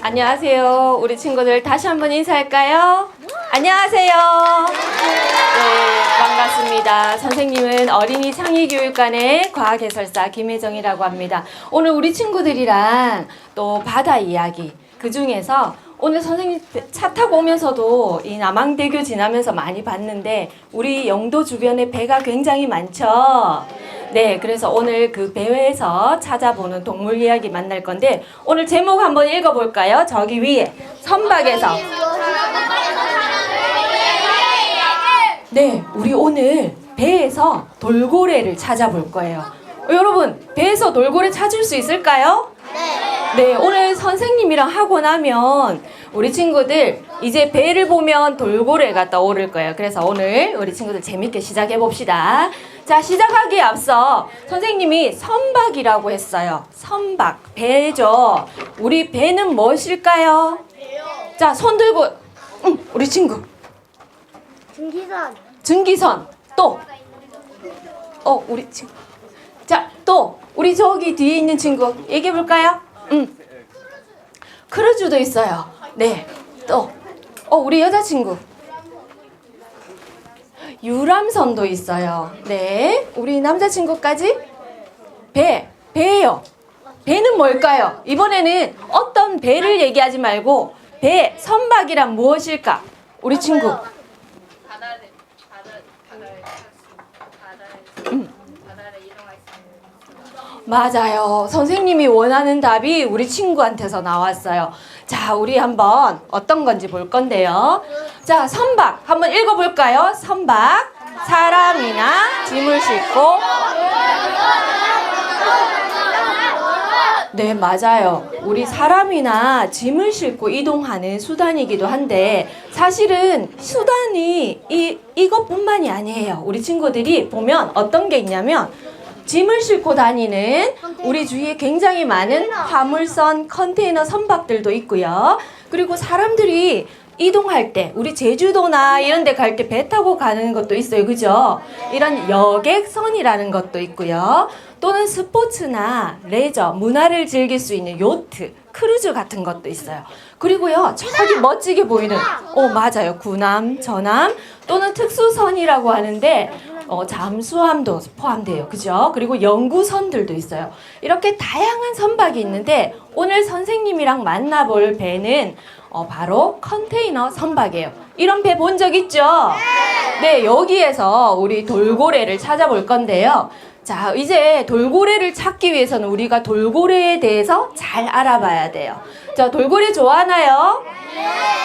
안녕하세요. 우리 친구들 다시 한번 인사할까요? 안녕하세요. 네, 반갑습니다. 선생님은 어린이 창의교육관의 과학해설사 김혜정이라고 합니다. 오늘 우리 친구들이랑 또 바다 이야기, 그 중에서 오늘 선생님 차 타고 오면서도 이 남항대교 지나면서 많이 봤는데 우리 영도 주변에 배가 굉장히 많죠? 네, 그래서 오늘 그 배에서 찾아보는 동물 이야기 만날 건데 오늘 제목 한번 읽어볼까요? 저기 위에 선박에서 네, 우리 오늘 배에서 돌고래를 찾아볼 거예요. 어, 여러분, 배에서 돌고래 찾을 수 있을까요? 네, 오늘 선생님이랑 하고 나면 우리 친구들 이제 배를 보면 돌고래가 떠오를 거예요. 그래서 오늘 우리 친구들 재밌게 시작해 봅시다. 자, 시작하기에 앞서 선생님이 선박이라고 했어요. 선박, 배죠. 우리 배는 무엇일까요? 자, 손 들고, 응, 우리 친구. 중기선 증기선 또. 어, 우리 친구. 자, 또 우리 저기 뒤에 있는 친구 얘기해 볼까요? 응. 크루즈도 있어요. 네. 또. 어, 우리 여자친구. 유람선도 있어요. 네. 우리 남자친구까지 배. 배예요. 배는 뭘까요? 이번에는 어떤 배를 얘기하지 말고 배, 선박이란 무엇일까? 우리 친구. 맞아요. 선생님이 원하는 답이 우리 친구한테서 나왔어요. 자, 우리 한번 어떤 건지 볼 건데요. 자, 선박 한번 읽어 볼까요? 선박. 사람이나 짐을 싣고. 네, 맞아요. 우리 사람이나 짐을 싣고 이동하는 수단이기도 한데 사실은 수단이 이 이것뿐만이 아니에요. 우리 친구들이 보면 어떤 게 있냐면 짐을 싣고 다니는 우리 주위에 굉장히 많은 화물선, 컨테이너 선박들도 있고요. 그리고 사람들이 이동할 때 우리 제주도나 이런 데 갈 때 배 타고 가는 것도 있어요. 그죠? 이런 여객선이라는 것도 있고요. 또는 스포츠나 레저, 문화를 즐길 수 있는 요트, 크루즈 같은 것도 있어요. 그리고요, 저기 멋지게 보이는, 어, 맞아요. 구남, 전남, 또는 특수선이라고 하는데, 어, 잠수함도 포함돼요. 그죠? 그리고 연구선들도 있어요. 이렇게 다양한 선박이 있는데, 오늘 선생님이랑 만나볼 배는 어, 바로 컨테이너 선박이에요. 이런 배 본 적 있죠? 네, 여기에서 우리 돌고래를 찾아볼 건데요. 자, 이제 돌고래를 찾기 위해서는 우리가 돌고래에 대해서 잘 알아봐야 돼요. 자, 돌고래 좋아하나요?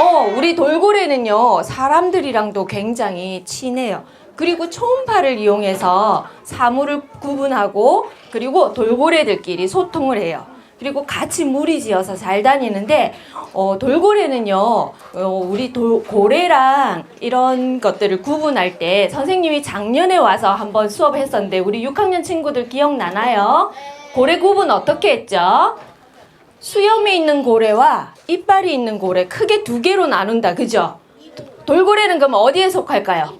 어, 우리 돌고래는요, 사람들이랑도 굉장히 친해요. 그리고 초음파를 이용해서 사물을 구분하고, 그리고 돌고래들끼리 소통을 해요. 그리고 같이 무리지어서 잘 다니는데, 어, 돌고래는요, 어, 우리 돌, 고래랑 이런 것들을 구분할 때 선생님이 작년에 와서 한번 수업했었는데, 우리 6학년 친구들 기억나나요? 고래 구분 어떻게 했죠? 수염이 있는 고래와 이빨이 있는 고래 크게 두 개로 나눈다. 그죠? 돌고래는 그럼 어디에 속할까요?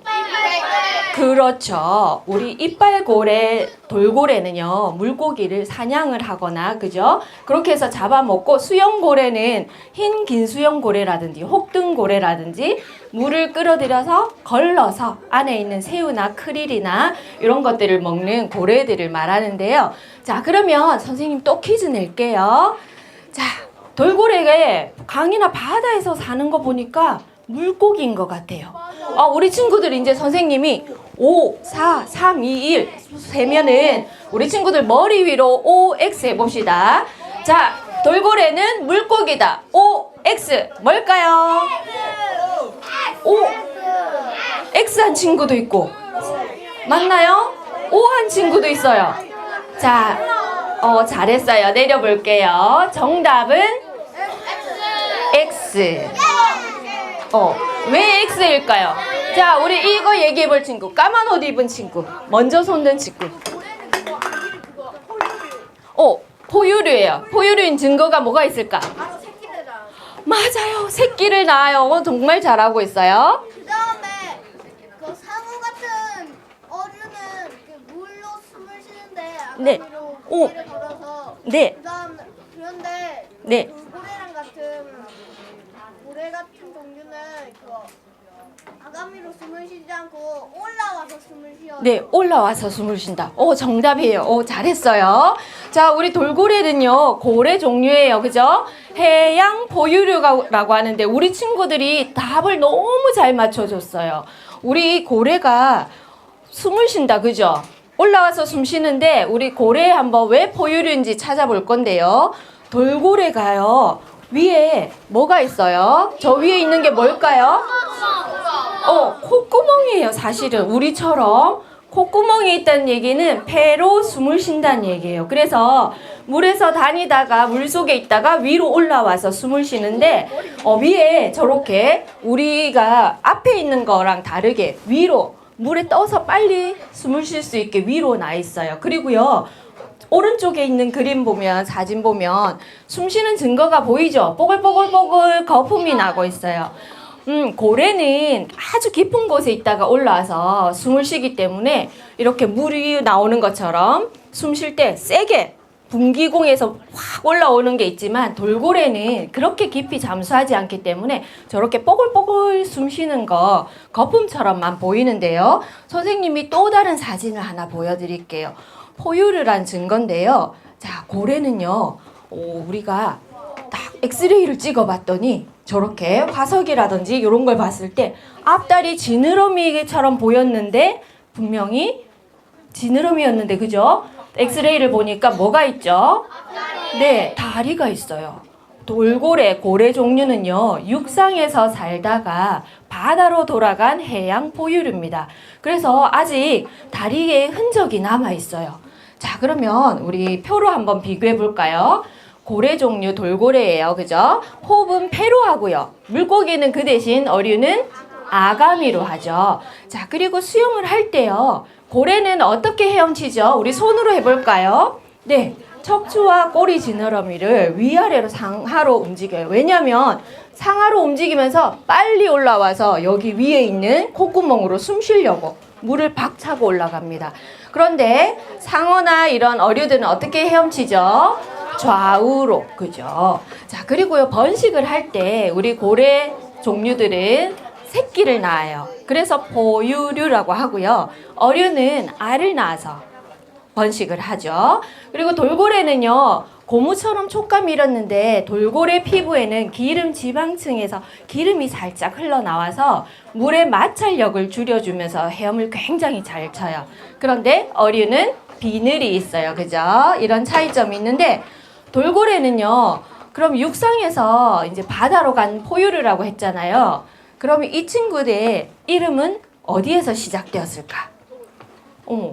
그렇죠. 우리 이빨고래, 돌고래는요, 물고기를 사냥을 하거나, 그죠? 그렇게 해서 잡아먹고, 수염고래는 흰 긴 수염고래라든지, 혹등고래라든지, 물을 끌어들여서 걸러서 안에 있는 새우나 크릴이나 이런 것들을 먹는 고래들을 말하는데요. 자, 그러면 선생님 또 퀴즈 낼게요. 자, 돌고래가 강이나 바다에서 사는 거 보니까 물고기인 것 같아요. 아, 우리 친구들 이제 선생님이 5, 4, 3, 2, 1 세면은 우리 친구들 머리 위로 OX 해봅시다. 자, 돌고래는 물고기다. OX 뭘까요? O X 한 친구도 있고 맞나요? O 한 친구도 있어요. 자, 어 잘했어요. 내려볼게요. 정답은 X. 어, 왜 X일까요? 자, 우리 이거 얘기해 볼 친구. 까만 옷 입은 친구. 먼저 손든 친구. 어, 포유류예요. 포유류인 증거가 뭐가 있을까? 맞아요. 새끼를 낳아요. 어, 정말 잘하고 있어요. 그 다음에 그 상어 같은 어류는 그 물로 숨을 쉬는데 네. 아가미로 오. 고개를 걸어서 네. 그 다음 그런데 네. 돌고래랑 같은 같은 종류는 그 아가미로 숨을 쉬지 않고 올라와서 숨을 쉬어요. 네, 올라와서 숨을 쉰다. 오, 정답이에요. 오, 잘했어요. 자, 우리 돌고래는요, 고래 종류예요. 그죠? 해양 포유류라고 하는데, 우리 친구들이 답을 너무 잘 맞춰줬어요. 우리 고래가 숨을 쉰다. 그죠? 올라와서 숨 쉬는데, 우리 고래 한번 왜 포유류인지 찾아볼 건데요. 돌고래가요, 위에 뭐가 있어요? 저 위에 있는 게 뭘까요? 어, 콧구멍이에요, 사실은. 우리처럼. 콧구멍이 있다는 얘기는 폐로 숨을 쉰다는 얘기예요. 그래서 물에서 다니다가 물 속에 있다가 위로 올라와서 숨을 쉬는데, 어, 위에 저렇게 우리가 앞에 있는 거랑 다르게 위로 물에 떠서 빨리 숨을 쉴 수 있게 위로 나 있어요. 그리고요, 오른쪽에 있는 그림 보면 사진 보면 숨 쉬는 증거가 보이죠? 뽀글뽀글뽀글 거품이 나고 있어요. 음, 고래는 아주 깊은 곳에 있다가 올라와서 숨을 쉬기 때문에 이렇게 물이 나오는 것처럼 숨 쉴 때 세게 분기공에서 확 올라오는 게 있지만 돌고래는 그렇게 깊이 잠수하지 않기 때문에 저렇게 뽀글뽀글 숨 쉬는 거 거품처럼만 보이는데요. 선생님이 또 다른 사진을 하나 보여드릴게요. 포유류란 증거인데요. 자, 고래는요, 오, 우리가 딱 엑스레이를 찍어봤더니 저렇게 화석이라든지 이런 걸 봤을 때 앞다리 지느러미처럼 보였는데 분명히 지느러미였는데 그죠? 엑스레이를 보니까 뭐가 있죠? 네, 다리가 있어요. 돌고래, 고래 종류는요, 육상에서 살다가 바다로 돌아간 해양 포유류입니다. 그래서 아직 다리에 흔적이 남아 있어요. 자, 그러면 우리 표로 한번 비교해 볼까요? 고래 종류 돌고래예요. 그죠? 호흡은 폐로 하고요. 물고기는 그 대신 어류는 아가미로 하죠. 자, 그리고 수영을 할 때요. 고래는 어떻게 헤엄치죠? 우리 손으로 해볼까요? 네. 척추와 꼬리 지느러미를 위아래로 상하로 움직여요. 왜냐면 상하로 움직이면서 빨리 올라와서 여기 위에 있는 콧구멍으로 숨 쉬려고 물을 박차고 올라갑니다. 그런데 상어나 이런 어류들은 어떻게 헤엄치죠? 좌우로. 그죠? 자, 그리고요, 번식을 할 때 우리 고래 종류들은 새끼를 낳아요. 그래서 포유류라고 하고요. 어류는 알을 낳아서 번식을 하죠. 그리고 돌고래는요, 고무처럼 촉감이 이렇는데 돌고래 피부에는 기름 지방층에서 기름이 살짝 흘러나와서 물의 마찰력을 줄여주면서 헤엄을 굉장히 잘 쳐요. 그런데 어류는 비늘이 있어요. 그죠? 이런 차이점이 있는데 돌고래는요, 그럼 육상에서 이제 바다로 간 포유류라고 했잖아요. 그러면 이 친구들의 이름은 어디에서 시작되었을까? 어머,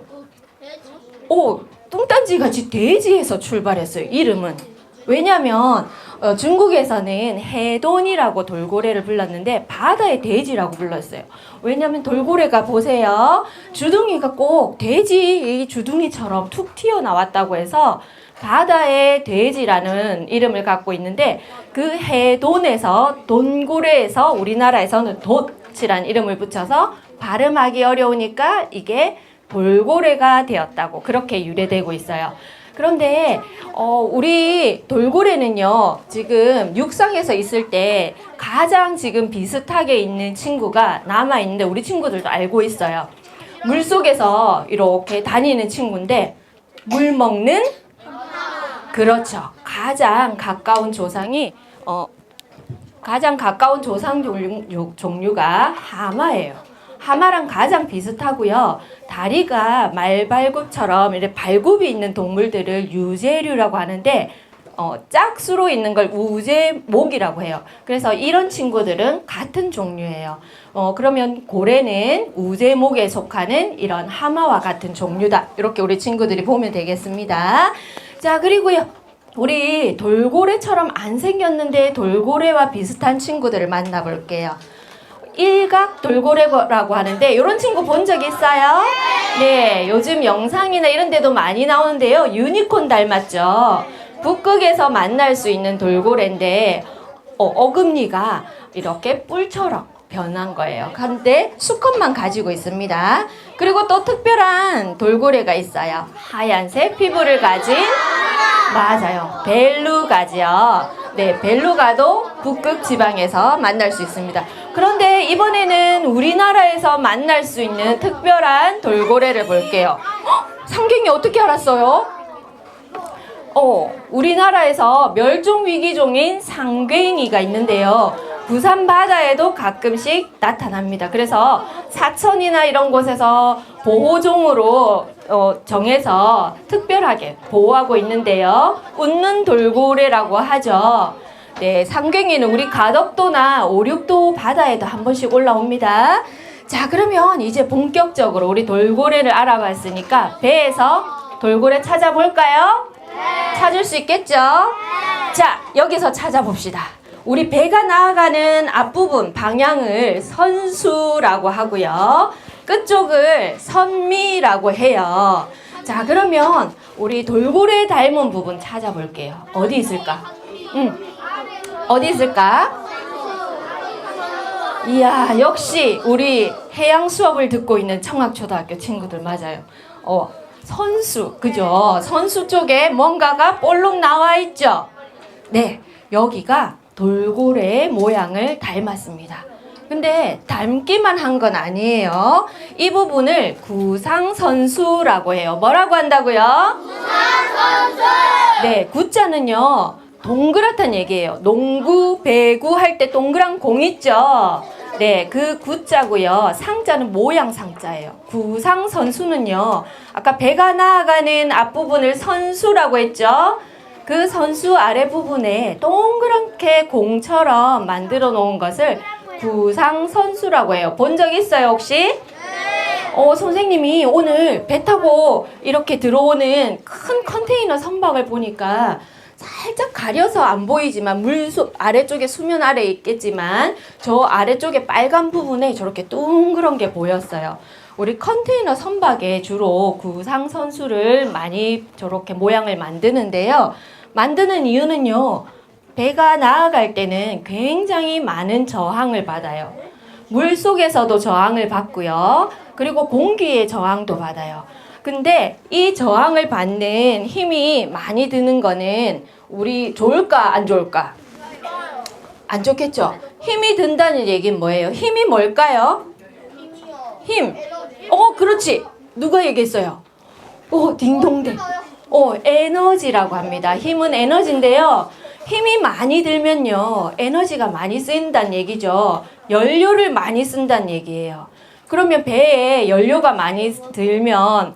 오, 뚱딴지 같이 돼지에서 출발했어요. 이름은. 왜냐면 어, 중국에서는 해돈이라고 돌고래를 불렀는데 바다의 돼지라고 불렀어요. 왜냐면 돌고래가 보세요. 주둥이가 꼭 돼지 주둥이처럼 툭 튀어나왔다고 해서 바다의 돼지라는 이름을 갖고 있는데 그 해돈에서 돈고래에서 우리나라에서는 돛이라는 이름을 붙여서 발음하기 어려우니까 이게 돌고래가 되었다고 그렇게 유래되고 있어요. 그런데 어, 우리 돌고래는요 지금 육상에서 있을 때 가장 지금 비슷하게 있는 친구가 남아 있는데 우리 친구들도 알고 있어요. 물 속에서 이렇게 다니는 친구인데 물 먹는 그렇죠. 가장 가까운 조상이 어 가장 가까운 조상 종류, 종류가 하마예요. 하마랑 가장 비슷하고요. 다리가 말발굽처럼 이렇게 발굽이 있는 동물들을 유제류라고 하는데 어, 짝수로 있는 걸 우제목이라고 해요. 그래서 이런 친구들은 같은 종류예요. 어, 그러면 고래는 우제목에 속하는 이런 하마와 같은 종류다. 이렇게 우리 친구들이 보면 되겠습니다. 자, 그리고요. 우리 돌고래처럼 안 생겼는데 돌고래와 비슷한 친구들을 만나볼게요. 일각 돌고래라고 하는데 이런 친구 본 적 있어요? 네, 요즘 영상이나 이런 데도 많이 나오는데요. 유니콘 닮았죠? 북극에서 만날 수 있는 돌고래인데 어, 어금니가 이렇게 뿔처럼 변한 거예요. 그런데 수컷만 가지고 있습니다. 그리고 또 특별한 돌고래가 있어요. 하얀색 피부를 가진 맞아요. 벨루가지요. 네, 벨루가도 북극 지방에서 만날 수 있습니다. 그런데 이번에는 우리나라에서 만날 수 있는 특별한 돌고래를 볼게요. 헉, 상경이 어떻게 알았어요? 어, 우리나라에서 멸종 위기종인 상괭이가 있는데요. 부산 바다에도 가끔씩 나타납니다. 그래서 사천이나 이런 곳에서 보호종으로 어, 정해서 특별하게 보호하고 있는데요. 웃는 돌고래라고 하죠. 네, 상괭이는 우리 가덕도나 오륙도 바다에도 한 번씩 올라옵니다. 자, 그러면 이제 본격적으로 우리 돌고래를 알아봤으니까 배에서 돌고래 찾아볼까요? 찾을 수 있겠죠? 자, 여기서 찾아봅시다. 우리 배가 나아가는 앞부분 방향을 선수라고 하고요. 끝쪽을 선미라고 해요. 자, 그러면 우리 돌고래 닮은 부분 찾아볼게요. 어디 있을까? 응. 어디 있을까? 이야, 역시 우리 해양 수업을 듣고 있는 청학초등학교 친구들 맞아요. 어, 선수, 그죠? 선수 쪽에 뭔가가 볼록 나와 있죠? 네, 여기가 돌고래 모양을 닮았습니다. 근데 닮기만 한 건 아니에요. 이 부분을 구상선수라고 해요. 뭐라고 한다고요? 구상선수! 네, 구자는요. 동그랗다는 얘기예요. 농구, 배구 할 때 동그란 공 있죠? 네, 그 구자고요. 상자는 모양 상자예요. 구상 선수는요. 아까 배가 나아가는 앞부분을 선수라고 했죠? 그 선수 아래 부분에 동그랗게 공처럼 만들어 놓은 것을 구상 선수라고 해요. 본 적 있어요, 혹시? 어, 선생님이 오늘 배 타고 이렇게 들어오는 큰 컨테이너 선박을 보니까 살짝 가려서 안 보이지만 물 수, 아래쪽에 수면 아래에 있겠지만 저 아래쪽에 빨간 부분에 저렇게 둥그런 게 보였어요. 우리 컨테이너 선박에 주로 구상 선수를 많이 저렇게 모양을 만드는데요. 만드는 이유는요. 배가 나아갈 때는 굉장히 많은 저항을 받아요. 물 속에서도 저항을 받고요. 그리고 공기의 저항도 받아요. 근데 이 저항을 받는 힘이 많이 드는 거는 우리 좋을까 안 좋을까? 안 좋겠죠? 힘이 든다는 얘기는 뭐예요? 힘이 뭘까요? 힘. 어, 그렇지. 누가 얘기했어요? 오, 딩동댕. 어, 에너지라고 합니다. 힘은 에너지인데요. 힘이 많이 들면요. 에너지가 많이 쓰인다는 얘기죠. 연료를 많이 쓴다는 얘기예요. 그러면 배에 연료가 많이 들면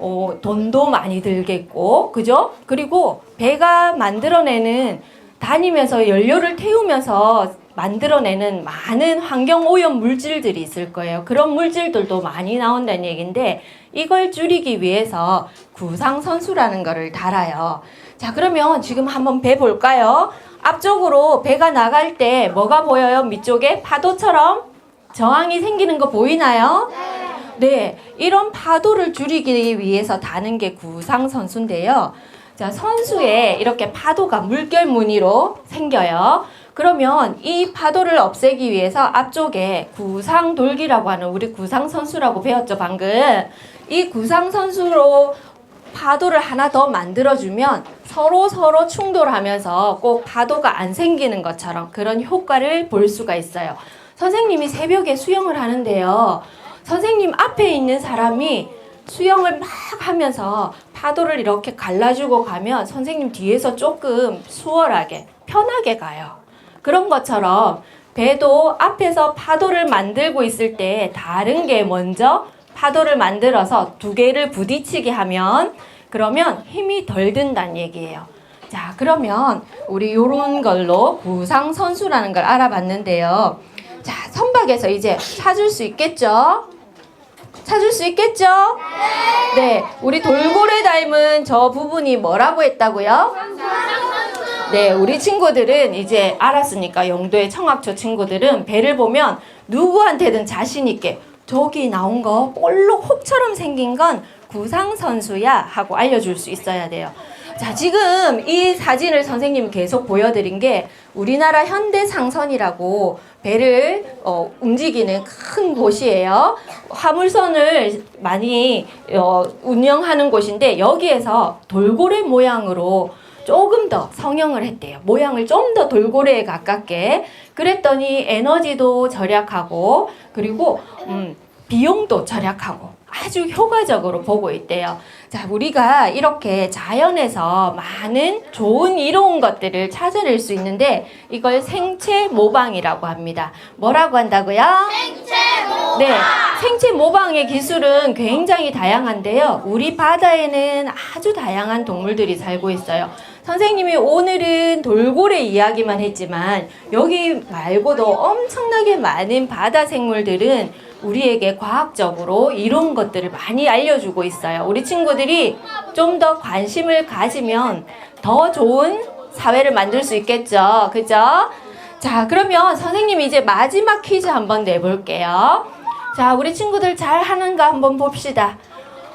어, 돈도 많이 들겠고, 그죠? 그리고 배가 만들어내는 다니면서 연료를 태우면서 만들어내는 많은 환경 오염 물질들이 있을 거예요. 그런 물질들도 많이 나온다는 얘기인데 이걸 줄이기 위해서 구상선수라는 거를 달아요. 자, 그러면 지금 한번 배 볼까요? 앞쪽으로 배가 나갈 때 뭐가 보여요? 밑쪽에 파도처럼 저항이 생기는 거 보이나요? 네, 이런 파도를 줄이기 위해서 다는 게 구상선수인데요. 자, 선수에 이렇게 파도가 물결 무늬로 생겨요. 그러면 이 파도를 없애기 위해서 앞쪽에 구상 돌기라고 하는 우리 구상 선수라고 배웠죠, 방금. 이 구상 선수로 파도를 하나 더 만들어주면 서로 서로 충돌하면서 꼭 파도가 안 생기는 것처럼 그런 효과를 볼 수가 있어요. 선생님이 새벽에 수영을 하는데요. 선생님 앞에 있는 사람이 수영을 막 하면서 파도를 이렇게 갈라주고 가면 선생님 뒤에서 조금 수월하게 편하게 가요. 그런 것처럼 배도 앞에서 파도를 만들고 있을 때 다른 게 먼저 파도를 만들어서 두 개를 부딪히게 하면 그러면 힘이 덜 든다는 얘기예요. 자, 그러면 우리 요런 걸로 구상 선수라는 걸 알아봤는데요. 자, 선박에서 이제 찾을 수 있겠죠? 찾을 수 있겠죠? 네. 우리 돌고래 닮은 저 부분이 뭐라고 했다고요? 네, 우리 친구들은 이제 알았으니까 영도의 청학초 친구들은 배를 보면 누구한테든 자신 있게 저기 나온 거 볼록 혹처럼 생긴 건 구상 선수야 하고 알려줄 수 있어야 돼요. 자, 지금 이 사진을 선생님이 계속 보여드린 게 우리나라 현대 상선이라고 배를 어, 움직이는 큰 곳이에요. 화물선을 많이 어, 운영하는 곳인데 여기에서 돌고래 모양으로 조금 더 성형을 했대요. 모양을 좀 더 돌고래에 가깝게. 그랬더니 에너지도 절약하고 그리고 음, 비용도 절약하고 아주 효과적으로 보고 있대요. 자, 우리가 이렇게 자연에서 많은 좋은 이로운 것들을 찾아낼 수 있는데 이걸 생체 모방이라고 합니다. 뭐라고 한다고요? 생체 모방. 네. 생체 모방의 기술은 굉장히 다양한데요. 우리 바다에는 아주 다양한 동물들이 살고 있어요. 선생님이 오늘은 돌고래 이야기만 했지만 여기 말고도 엄청나게 많은 바다 생물들은 우리에게 과학적으로 이런 것들을 많이 알려주고 있어요. 우리 친구들이 좀 더 관심을 가지면 더 좋은 사회를 만들 수 있겠죠. 그죠? 자, 그러면 선생님이 이제 마지막 퀴즈 한번 내볼게요. 자, 우리 친구들 잘 하는가 한번 봅시다.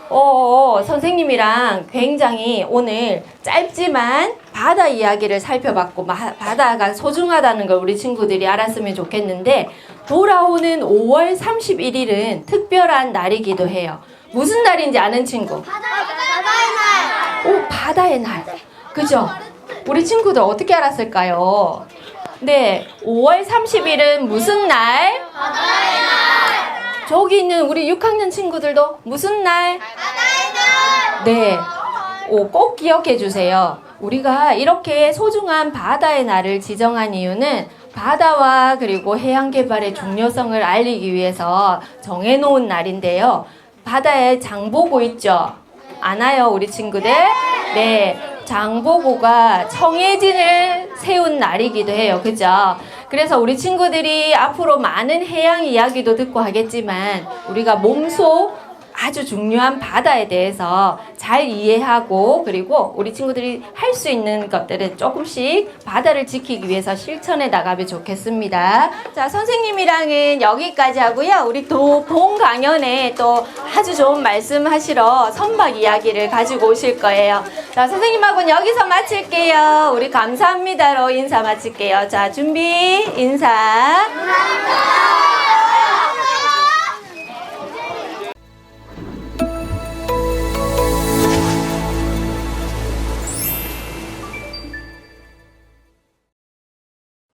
어, 선생님이랑 굉장히 오늘 짧지만 바다 이야기를 살펴봤고 마- 바다가 소중하다는 걸 우리 친구들이 알았으면 좋겠는데 돌아오는 5월 31일은 특별한 날이기도 해요. 무슨 날인지 아는 친구? 바다의 날. 오, 바다의 날. 그죠? 우리 친구들 어떻게 알았을까요? 네, 5월 30일은 무슨 날? 바다의 날. 저기 있는 우리 6학년 친구들도 무슨 날? 네. 오, 꼭 기억해 주세요. 우리가 이렇게 소중한 바다의 날을 지정한 이유는 바다와 그리고 해양 개발의 중요성을 알리기 위해서 정해놓은 날인데요. 바다에 장 보고 있죠? 아나요, 우리 친구들? 네. 장보고가 청해진을 세운 날이기도 해요. 그죠? 그래서 우리 친구들이 앞으로 많은 해양 이야기도 듣고 하겠지만 우리가 몸소 아주 중요한 바다에 대해서 잘 이해하고 그리고 우리 친구들이 할 수 있는 것들은 조금씩 바다를 지키기 위해서 실천해 나가면 좋겠습니다. 자, 선생님이랑은 여기까지 하고요. 우리 또 본 강연에 또 아주 좋은 말씀 하시러 선박 이야기를 가지고 오실 거예요. 자, 선생님하고는 여기서 마칠게요. 우리 감사합니다로 인사 마칠게요. 자, 준비, 인사. 감사합니다.